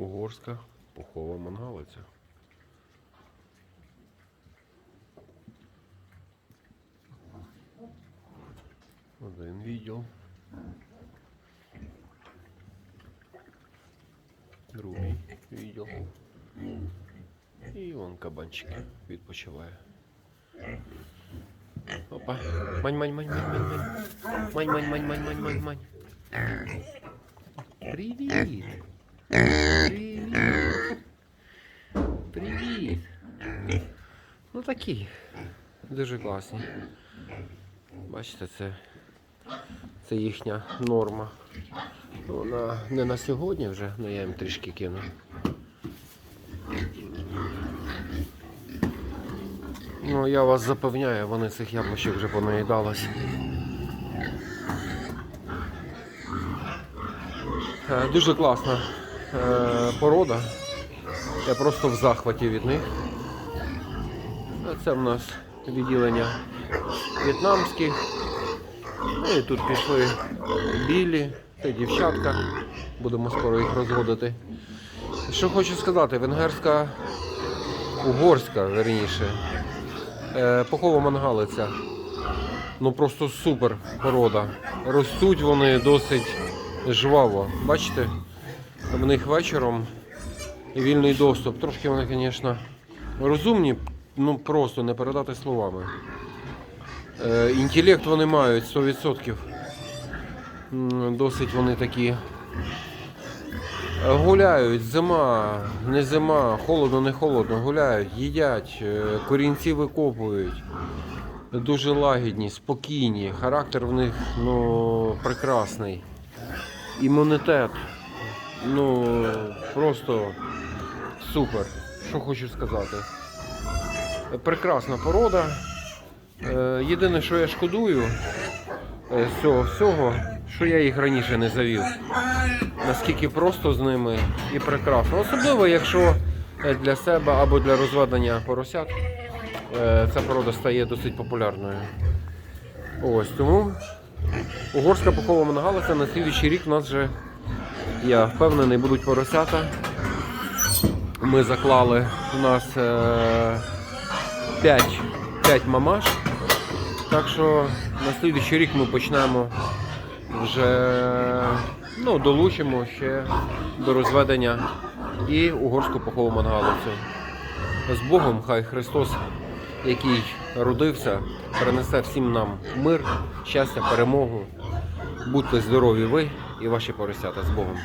Угорська пухова мангалиця. Один відділ. Другий відділ. І вон кабанчик відпочиває. Опа. Мань, мань, мань, мань, мань, мань. Мань, мань, мань, мань, мань, мань, мань. Привіт. Привіт. Ну такі. Дуже класні. Бачите, це, це їхня норма. Вона не на сьогодні вже, але я їм трішки кину. Ну, я вас запевняю, вони цих яблучок вже понаїдались. Е, Дуже класна е, порода. Я просто в захваті від них. Це в нас відділення в'єтнамських. Ну і тут пішли білі, це дівчатка. Будемо скоро їх розводити. Що хочу сказати, венгерська, угорська, верніше, е, пухова мангалиця. Ну просто супер порода. Ростуть вони досить жваво. Бачите? В них вечором вільний доступ. Трошки вони, звісно, розумні, ну просто не передати словами. Е, інтелект вони мають 100%. Досить вони такі. Гуляють, зима, не зима, холодно, не холодно, гуляють, їдять, е, корінці викопують. Дуже лагідні, спокійні. Характер в них ну, прекрасний. Імунітет. Ну, просто супер. Що хочу сказати. Прекрасна порода. Е, Єдине, що я шкодую е, з цього всього, що я їх раніше не завів. Наскільки просто з ними і прекрасно. Особливо, якщо е, для себе або для розведення поросят ця порода стає досить популярною. Ось тому угорська пухова монгалиця на слідуючий рік у нас вже, я впевнений, будуть поросята. Ми заклали у нас е, 5, 5 мамаш. Так що на слідуючий рік ми почнемо вже ну, долучимо ще до розведення і угорську пухову мангалицю. З Богом, хай Христос, який родився, принесе всім нам мир, щастя, перемогу. Будьте здорові ви і ваші поросята з Богом.